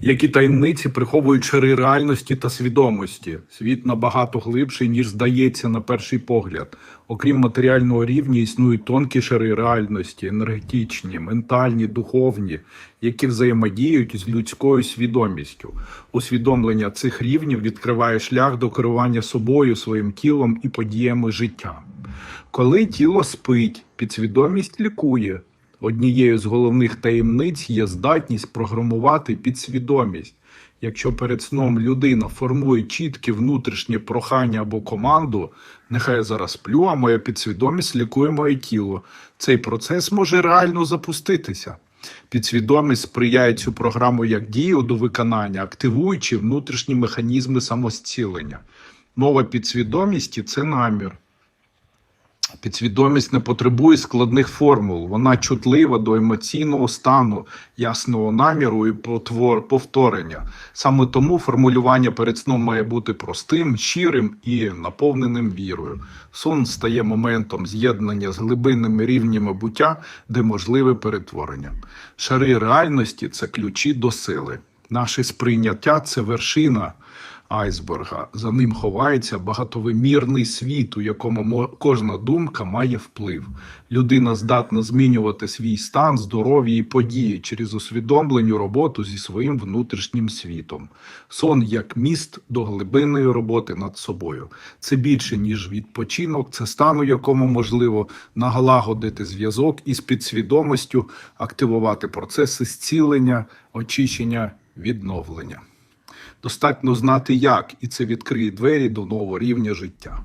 Які таємниці приховують шари реальності та свідомості. Світ набагато глибший, ніж здається на перший погляд. Окрім матеріального рівня, існують тонкі шари реальності, енергетичні, ментальні, духовні, які взаємодіють з людською свідомістю. Усвідомлення цих рівнів відкриває шлях до керування собою, своїм тілом і подіями життя. Коли тіло спить, підсвідомість лікує. Однією з головних таємниць є здатність програмувати підсвідомість. Якщо перед сном людина формує чіткі внутрішні прохання або команду, нехай я зараз сплю, а моя підсвідомість лікує моє тіло. Цей процес може реально запуститися. Підсвідомість сприяє цю програму як дію до виконання, активуючи внутрішні механізми самозцілення. Мова підсвідомості це намір. Підсвідомість не потребує складних формул, вона чутлива до емоційного стану, ясного наміру і повторення. Саме тому формулювання перед сном має бути простим, щирим і наповненим вірою. Сон стає моментом з'єднання з глибинними рівнями буття, де можливе перетворення. Шари реальності це ключі до сили. Наше сприйняття це вершина айсберга. За ним ховається багатовимірний світ, у якому кожна думка має вплив. Людина здатна змінювати свій стан, здоров'я і події через усвідомлену роботу зі своїм внутрішнім світом. Сон як міст до глибинної роботи над собою. Це більше ніж відпочинок, це стан, у якому можливо налагодити зв'язок із підсвідомістю, активувати процеси зцілення, очищення, відновлення. Достатньо знати як, і це відкриє двері до нового рівня життя.